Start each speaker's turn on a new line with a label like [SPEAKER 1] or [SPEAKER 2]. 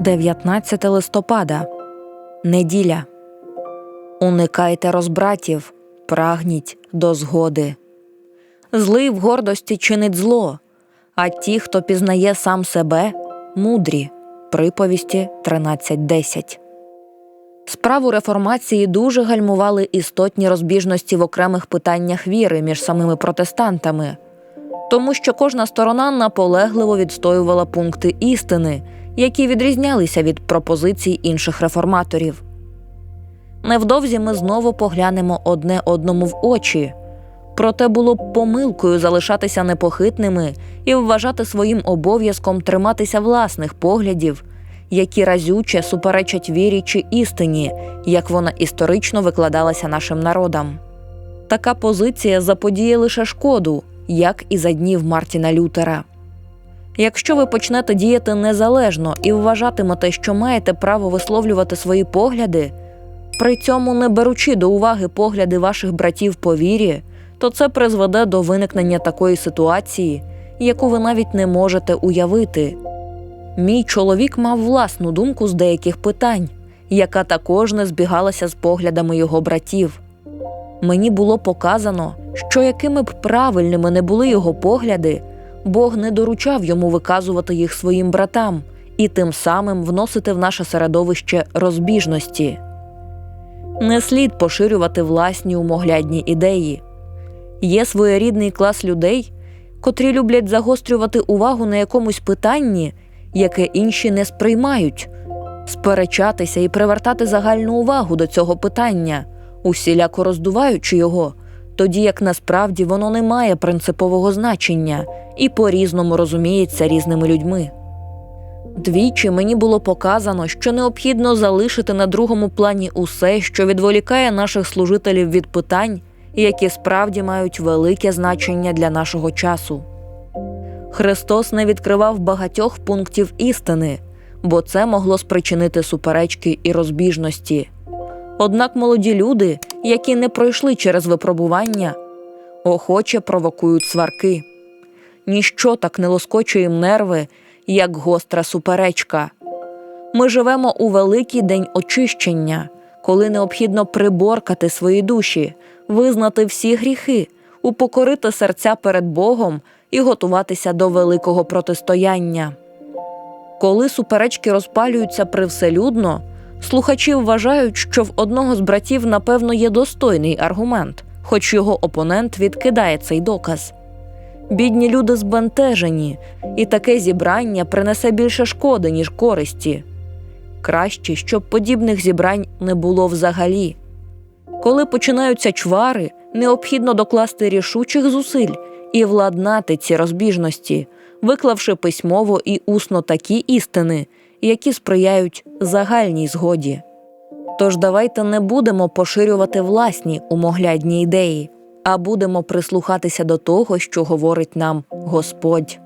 [SPEAKER 1] 19 листопада. Неділя. Уникайте розбратів, прагніть до згоди. Злий в гордості чинить зло, а ті, хто пізнає сам себе, мудрі. Приповісті 13.10. Справу реформації дуже гальмували істотні розбіжності в окремих питаннях віри між самими протестантами, тому що кожна сторона наполегливо відстоювала пункти істини, які відрізнялися від пропозицій інших реформаторів. Невдовзі ми знову поглянемо одне одному в очі. Проте було б помилкою залишатися непохитними і вважати своїм обов'язком триматися власних поглядів, які разюче суперечать вірі чи істині, як вона історично викладалася нашим народам. Така позиція заподіє лише шкоду, як і за днів Мартіна Лютера. Якщо ви почнете діяти незалежно і вважатимете, що маєте право висловлювати свої погляди, при цьому не беручи до уваги погляди ваших братів по вірі, то це призведе до виникнення такої ситуації, яку ви навіть не можете уявити. Мій чоловік мав власну думку з деяких питань, яка також не збігалася з поглядами його братів. Мені було показано, що якими б правильними не були його погляди, Бог не доручав йому виказувати їх своїм братам і тим самим вносити в наше середовище розбіжності. Не слід поширювати власні умоглядні ідеї. Є своєрідний клас людей, котрі люблять загострювати увагу на якомусь питанні, яке інші не сприймають, сперечатися і привертати загальну увагу до цього питання, усіляко роздуваючи його, тоді як насправді воно не має принципового значення і по-різному розуміється різними людьми. Двічі мені було показано, що необхідно залишити на другому плані усе, що відволікає наших служителів від питань, які справді мають велике значення для нашого часу. Христос не відкривав багатьох пунктів істини, бо це могло спричинити суперечки і розбіжності. Однак молоді люди, які не пройшли через випробування, охоче провокують сварки. Ніщо так не лоскочує їм нерви, як гостра суперечка. Ми живемо у великий день очищення, коли необхідно приборкати свої душі, визнати всі гріхи, упокорити серця перед Богом і готуватися до великого протистояння. Коли суперечки розпалюються привселюдно, слухачі вважають, що в одного з братів, напевно, є достойний аргумент, хоч його опонент відкидає цей доказ. Бідні люди збентежені, і таке зібрання принесе більше шкоди, ніж користі. Краще, щоб подібних зібрань не було взагалі. Коли починаються чвари, необхідно докласти рішучих зусиль і владнати ці розбіжності, виклавши письмово і усно такі істини, які сприяють загальній згоді. Тож давайте не будемо поширювати власні умоглядні ідеї, а будемо прислухатися до того, що говорить нам Господь.